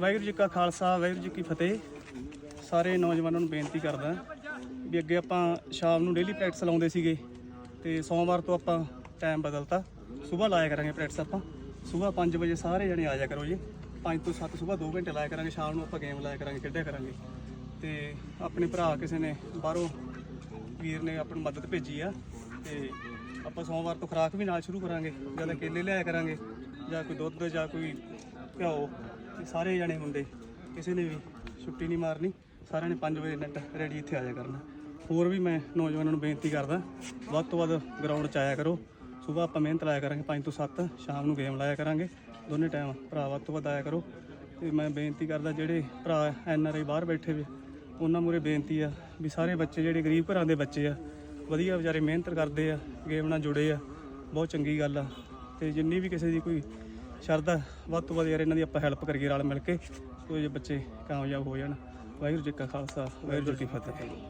ਵਾਹਿਗੁਰੂ ਜੀ ਕਾ ਖਾਲਸਾ, ਵਾਹਿਗੁਰੂ ਜੀ ਕੀ ਫਤਿਹ। ਸਾਰੇ ਨੌਜਵਾਨਾਂ ਨੂੰ ਬੇਨਤੀ ਕਰਦਾ ਵੀ ਅੱਗੇ ਆਪਾਂ ਸ਼ਾਮ ਨੂੰ ਡੇਲੀ ਪ੍ਰੈਕਟਿਸ ਲਾਉਂਦੇ ਸੀਗੇ ਤੇ ਸੋਮਵਾਰ ਤੋਂ ਆਪਾਂ ਟਾਈਮ ਬਦਲਤਾ। ਸਵੇਰ ਲਾਇਆ ਕਰਾਂਗੇ ਪ੍ਰੈਕਟਿਸ ਆਪਾਂ। ਸਵੇਰ 5 ਵਜੇ ਸਾਰੇ ਜਣੇ ਆ ਜਾ ਕਰੋ ਜੀ। 5 ਤੋਂ 7 ਸਵੇਰ 2 ਘੰਟੇ ਲਾਇਆ ਕਰਾਂਗੇ। ਸ਼ਾਮ ਨੂੰ ਆਪਾਂ ਗੇਮ ਲਾਇਆ ਕਰਾਂਗੇ, ਖੇਡਿਆ ਕਰਾਂਗੇ। ਤੇ ਆਪਣੇ ਭਰਾ ਕਿਸੇ ਨੇ ਬਾਹਰੋਂ ਵੀਰ ਨੇ ਆਪਣੀ ਮਦਦ ਭੇਜੀ ਆ। ਤੇ ਆਪਾਂ ਸੋਮਵਾਰ ਤੋਂ ਖੁਰਾਕ ਵੀ ਨਾਲ ਸ਼ੁਰੂ ਕਰਾਂਗੇ। ਜਾਂ ਕੇਲੇ ਲਿਆਇਆ ਕਰਾਂਗੇ, ਜਾਂ ਕੋਈ ਦੁੱਧ ਜਾਂ ਕੋਈ ਘਿਓ ਤੇ ਸਾਰੇ ਜਣੇ ਮੁੰਡੇ, ਕਿਸੇ ਨੇ ਵੀ ਛੁੱਟੀ ਨਹੀਂ ਮਾਰਨੀ, ਸਾਰਿਆਂ ਨੇ 5 ਵਜੇ ਨੈਟ ਰੈਡੀ ਇੱਥੇ ਆ ਜਾਇਆ ਕਰਨਾ। ਹੋਰ ਵੀ ਮੈਂ ਨੌਜਵਾਨਾਂ ਨੂੰ ਬੇਨਤੀ ਕਰਦਾ, ਵੱਧ ਤੋਂ ਵੱਧ ਗਰਾਊਂਡ 'ਚ ਆਇਆ ਕਰੋ। ਸਵੇਰ ਆਪਾਂ ਮਿਹਨਤ ਲਾਇਆ ਕਰਾਂਗੇ 5 ਤੋਂ 7 ਸ਼ਾਮ ਨੂੰ ਗੇਮ ਲਾਇਆ ਕਰਾਂਗੇ। ਦੋਨੇ ਟਾਈਮ ਭਰਾ ਵੱਧ ਤੋਂ ਵੱਧ ਆਇਆ ਕਰੋ। ਤੇ ਮੈਂ ਬੇਨਤੀ ਕਰਦਾ ਜਿਹੜੇ ਭਰਾ ਐਨ ਆਰ ਆਈ ਬਾਹਰ ਬੈਠੇ ਵੀ, ਉਹਨਾਂ ਮੂਰੇ ਬੇਨਤੀ ਆ ਵੀ ਸਾਰੇ ਬੱਚੇ ਜਿਹੜੇ ਗਰੀਬ ਘਰਾਂ ਦੇ ਬੱਚੇ ਆ, ਵਧੀਆ ਵਿਚਾਰੇ ਮਿਹਨਤ ਕਰਦੇ ਆ ਗੇਮ ਨਾਲ ਜੁੜੇ ਆ, ਬਹੁਤ ਚੰਗੀ ਗੱਲ ਆ। ਤੇ ਜਿੰਨੀ ਵੀ ਕਿਸੇ ਦੀ ਕੋਈ ਸ਼ਰਧਾ। ਵੱਧ ਤੋਂ ਵੱਧ ਯਾਰ ਇਹਨਾਂ ਦੀ ਆਪਾਂ ਹੈਲਪ ਕਰੀਏ ਰਲ ਮਿਲ ਕੇ। ਸੋ ਜੇ ਬੱਚੇ ਕਾਮਯਾਬ ਹੋ ਜਾਣ। ਵਾਹਿਗੁਰੂ ਜੀ ਕਾ ਖਾਲਸਾ, ਵਾਹਿਗੁਰੂ ਜੀ ਕੀ ਫਤਿਹ।